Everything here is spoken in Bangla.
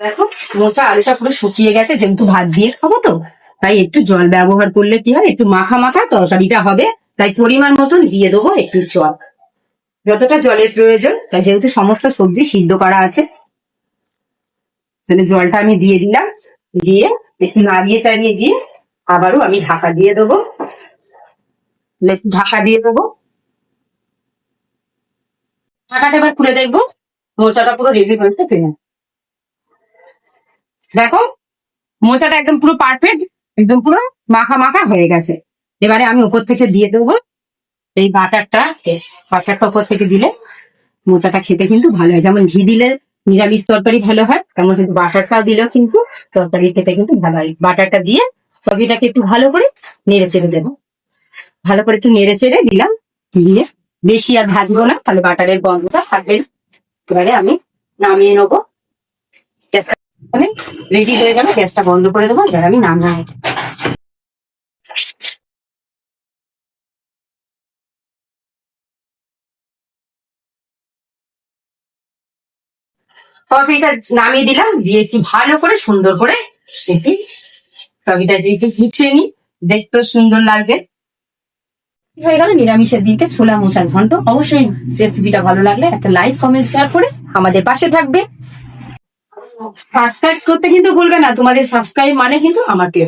দেখো, মোচা আলুটা পুরো শুকিয়ে গেছে, যেহেতু ভাত দিয়ে খাব তো, তাই একটু জল ব্যবহার করলে কি হয়, একটু মাখা মাখা তরকারিটা হবে, তাই পরিমাণ মতন দিয়ে দেবো একটু জল। যতটা জলের প্রয়োজন, তাই যেহেতু সমস্ত সবজি সিদ্ধ করা আছে, তাহলে জলটা আমি দিয়ে দিলাম, দিয়ে একটু নাড়িয়ে চাড়িয়ে দিয়ে আবারও আমি ঢাকা দিয়ে দেবো। ঢাকা দিয়ে দেবো। ঢাকাটা এবার খুলে দেখব, মোচাটা পুরো রেডি হয়েছে কিনা। দেখো, মোচাটা একদম পুরো পারফেক্ট একদম পুরো মাখা মাখা হয়ে গেছে। এবারে আমি উপর থেকে দিয়ে দেবো। এই বাটারটা বাটারটা উপর থেকে দিলে মোচাটা খেতে কিন্তু ভালো হয়। যেমন ঘি দিলে নিরামিষ তরকারি ভালো হয়, তেমন কিন্তু বাটারটাও দিলেও কিন্তু তরকারি খেতে কিন্তু ভালো হয়। বাটারটা দিয়ে সবজিটাকে একটু ভালো করে নেড়ে চেড়ে দেবো। ভালো করে একটু নেড়ে চেড়ে দিলাম। দিয়ে বেশি আর ভাজবো না, তাহলে বাটারের গন্ধটা থাকবে এবারে আমি নামিয়ে নেব। গ্যাসটা রেডি হয়ে গেলে, গ্যাসটা বন্ধ করে দেবো, এবার আমি নামিয়ে নেব কফিটা নামিয়ে দিলাম, দিয়ে কি ভালো করে সুন্দর করে কফিটা একটু গুছিয়ে নি দেখতেও সুন্দর লাগবে হয়ে গেল? নিরামিষের দিনকে ছোলা মোচার ঘন্ট অবশ্যই রেসিপিটা ভালো লাগলে একটা লাইক কমেন্ট শেয়ার করে আমাদের পাশে থাকবে। সাবস্ক্রাইব করতে কিন্তু ভুলবে না। তোমাদের সাবস্ক্রাইব মানে কিন্তু আমার পেয়ে